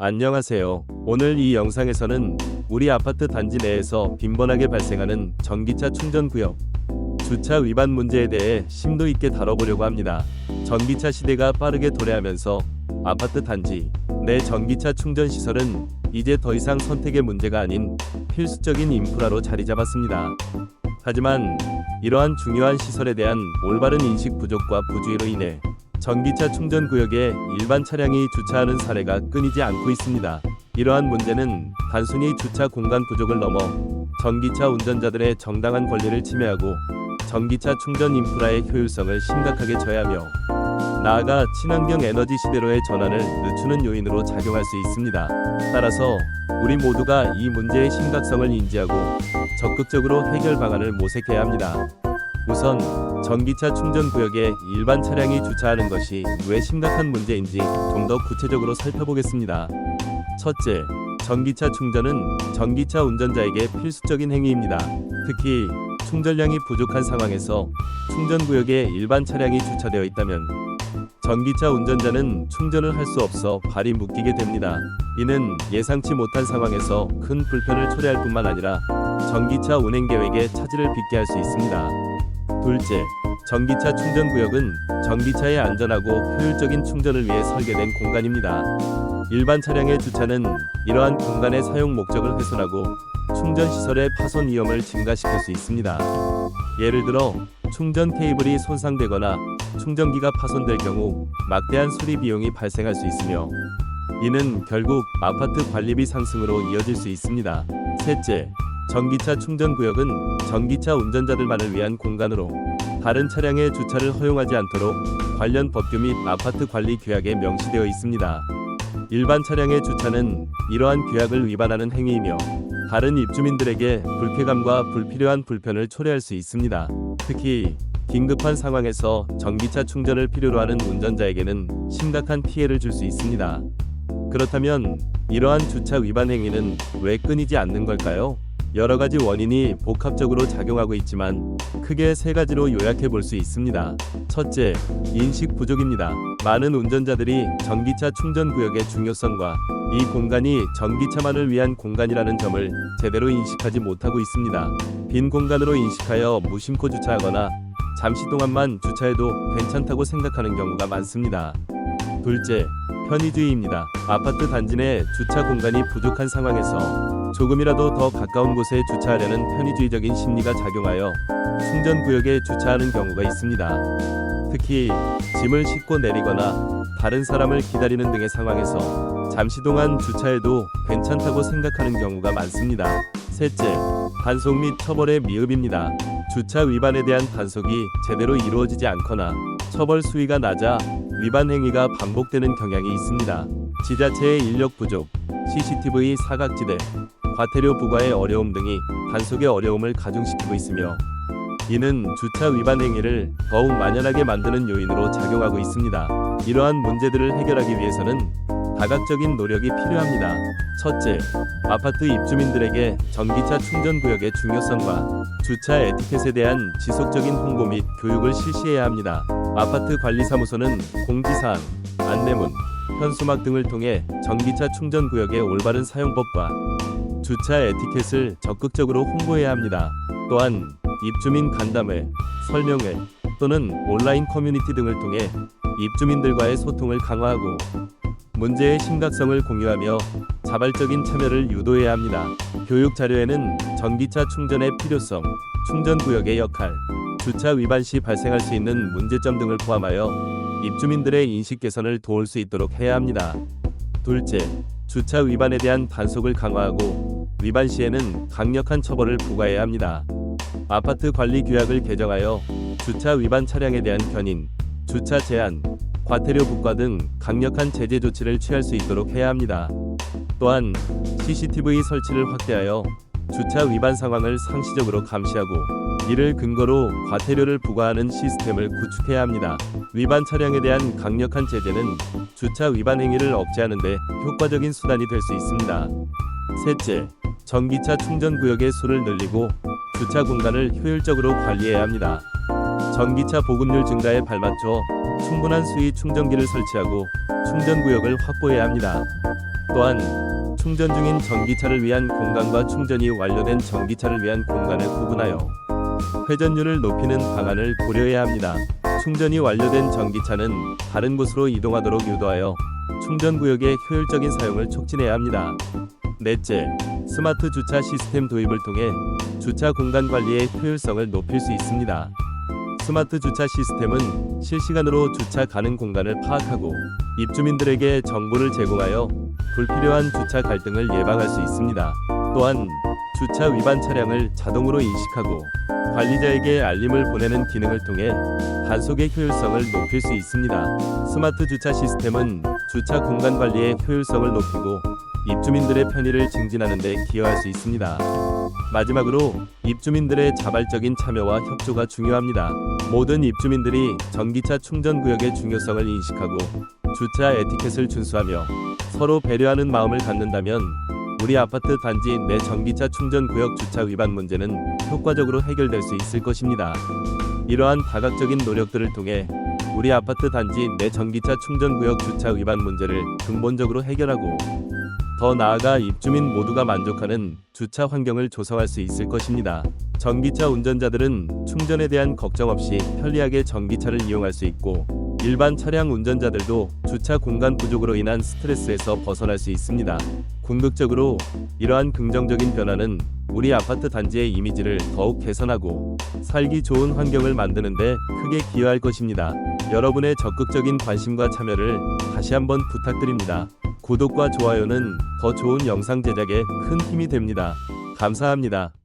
안녕하세요. 오늘 이 영상에서는 우리 아파트 단지 내에서 빈번하게 발생하는 전기차 충전 구역, 주차 위반 문제에 대해 심도 있게 다뤄보려고 합니다. 전기차 시대가 빠르게 도래하면서 아파트 단지 내 전기차 충전 시설은 이제 더 이상 선택의 문제가 아닌 필수적인 인프라로 자리 잡았습니다. 하지만 이러한 중요한 시설에 대한 올바른 인식 부족과 부주의로 인해 전기차 충전 구역에 일반 차량이 주차하는 사례가 끊이지 않고 있습니다. 이러한 문제는 단순히 주차 공간 부족을 넘어 전기차 운전자들의 정당한 권리를 침해하고 전기차 충전 인프라의 효율성을 심각하게 저해하며 나아가 친환경 에너지 시대로의 전환을 늦추는 요인으로 작용할 수 있습니다. 따라서 우리 모두가 이 문제의 심각성을 인지하고 적극적으로 해결 방안을 모색해야 합니다. 우선 전기차 충전 구역에 일반 차량이 주차하는 것이 왜 심각한 문제인지 좀 더 구체적으로 살펴보겠습니다. 첫째, 전기차 충전은 전기차 운전자에게 필수적인 행위입니다. 특히 충전량이 부족한 상황에서 충전 구역에 일반 차량이 주차되어 있다면 전기차 운전자는 충전을 할 수 없어 발이 묶이게 됩니다. 이는 예상치 못한 상황에서 큰 불편을 초래할 뿐만 아니라 전기차 운행 계획에 차질을 빚게 할 수 있습니다. 둘째, 전기차 충전 구역은 전기차의 안전하고 효율적인 충전을 위해 설계된 공간입니다. 일반 차량의 주차는 이러한 공간의 사용 목적을 훼손하고 충전 시설의 파손 위험을 증가시킬 수 있습니다. 예를 들어 충전 케이블이 손상되거나 충전기가 파손될 경우 막대한 수리 비용이 발생할 수 있으며 이는 결국 아파트 관리비 상승으로 이어질 수 있습니다. 셋째, 전기차 충전 구역은 전기차 운전자들만을 위한 공간으로 다른 차량의 주차를 허용하지 않도록 관련 법규 및 아파트 관리 규약에 명시되어 있습니다. 일반 차량의 주차는 이러한 규약을 위반하는 행위이며 다른 입주민들에게 불쾌감과 불필요한 불편을 초래할 수 있습니다. 특히 긴급한 상황에서 전기차 충전을 필요로 하는 운전자에게는 심각한 피해를 줄 수 있습니다. 그렇다면 이러한 주차 위반 행위는 왜 끊이지 않는 걸까요? 여러 가지 원인이 복합적으로 작용하고 있지만 크게 세 가지로 요약해 볼 수 있습니다. 첫째, 인식 부족입니다. 많은 운전자들이 전기차 충전 구역의 중요성과 이 공간이 전기차만을 위한 공간이라는 점을 제대로 인식하지 못하고 있습니다. 빈 공간으로 인식하여 무심코 주차하거나 잠시 동안만 주차해도 괜찮다고 생각하는 경우가 많습니다. 둘째, 편의주의입니다. 아파트 단지 내 주차 공간이 부족한 상황에서 조금이라도 더 가까운 곳에 주차하려는 편의주의적인 심리가 작용하여 충전 구역에 주차하는 경우가 있습니다. 특히 짐을 싣고 내리거나 다른 사람을 기다리는 등의 상황에서 잠시 동안 주차해도 괜찮다고 생각하는 경우가 많습니다. 셋째, 단속 및 처벌의 미흡입니다. 주차 위반에 대한 단속이 제대로 이루어지지 않거나 처벌 수위가 낮아 위반 행위가 반복되는 경향이 있습니다. 지자체의 인력 부족, CCTV 사각지대, 과태료 부과의 어려움 등이 단속의 어려움을 가중시키고 있으며 이는 주차 위반 행위를 더욱 만연하게 만드는 요인으로 작용하고 있습니다. 이러한 문제들을 해결하기 위해서는 다각적인 노력이 필요합니다. 첫째, 아파트 입주민들에게 전기차 충전 구역의 중요성과 주차 에티켓에 대한 지속적인 홍보 및 교육을 실시해야 합니다. 아파트 관리사무소는 공지사항, 안내문, 현수막 등을 통해 전기차 충전 구역의 올바른 사용법과 주차 에티켓을 적극적으로 홍보해야 합니다. 또한 입주민 간담회, 설명회 또는 온라인 커뮤니티 등을 통해 입주민들과의 소통을 강화하고 문제의 심각성을 공유하며 자발적인 참여를 유도해야 합니다. 교육 자료에는 전기차 충전의 필요성, 충전 구역의 역할, 주차 위반 시 발생할 수 있는 문제점 등을 포함하여 입주민들의 인식 개선을 도울 수 있도록 해야 합니다. 둘째, 주차 위반에 대한 단속을 강화하고 위반 시에는 강력한 처벌을 부과해야 합니다. 아파트 관리 규약을 개정하여 주차 위반 차량에 대한 견인, 주차 제한, 과태료 부과 등 강력한 제재 조치를 취할 수 있도록 해야 합니다. 또한 CCTV 설치를 확대하여 주차 위반 상황을 상시적으로 감시하고 이를 근거로 과태료를 부과하는 시스템을 구축해야 합니다. 위반 차량에 대한 강력한 제재는 주차 위반 행위를 억제하는 데 효과적인 수단이 될 수 있습니다. 셋째, 전기차 충전 구역의 수를 늘리고 주차 공간을 효율적으로 관리해야 합니다. 전기차 보급률 증가에 발맞춰 충분한 수위 충전기를 설치하고 충전 구역을 확보해야 합니다. 또한 충전 중인 전기차를 위한 공간과 충전이 완료된 전기차를 위한 공간을 구분하여 회전율을 높이는 방안을 고려해야 합니다. 충전이 완료된 전기차는 다른 곳으로 이동하도록 유도하여 충전 구역의 효율적인 사용을 촉진해야 합니다. 넷째, 스마트 주차 시스템 도입을 통해 주차 공간 관리의 효율성을 높일 수 있습니다. 스마트 주차 시스템은 실시간으로 주차 가능 공간을 파악하고 입주민들에게 정보를 제공하여 불필요한 주차 갈등을 예방할 수 있습니다. 또한 주차 위반 차량을 자동으로 인식하고 관리자에게 알림을 보내는 기능을 통해 단속의 효율성을 높일 수 있습니다. 스마트 주차 시스템은 주차 공간 관리의 효율성을 높이고 입주민들의 편의를 증진하는 데 기여할 수 있습니다. 마지막으로 입주민들의 자발적인 참여와 협조가 중요합니다. 모든 입주민들이 전기차 충전 구역의 중요성을 인식하고 주차 에티켓을 준수하며 서로 배려하는 마음을 갖는다면 우리 아파트 단지 내 전기차 충전 구역 주차 위반 문제는 효과적으로 해결될 수 있을 것입니다. 이러한 다각적인 노력들을 통해 우리 아파트 단지 내 전기차 충전 구역 주차 위반 문제를 근본적으로 해결하고 더 나아가 입주민 모두가 만족하는 주차 환경을 조성할 수 있을 것입니다. 전기차 운전자들은 충전에 대한 걱정 없이 편리하게 전기차를 이용할 수 있고 일반 차량 운전자들도 주차 공간 부족으로 인한 스트레스에서 벗어날 수 있습니다. 궁극적으로 이러한 긍정적인 변화는 우리 아파트 단지의 이미지를 더욱 개선하고 살기 좋은 환경을 만드는데 크게 기여할 것입니다. 여러분의 적극적인 관심과 참여를 다시 한번 부탁드립니다. 구독과 좋아요는 더 좋은 영상 제작에 큰 힘이 됩니다. 감사합니다.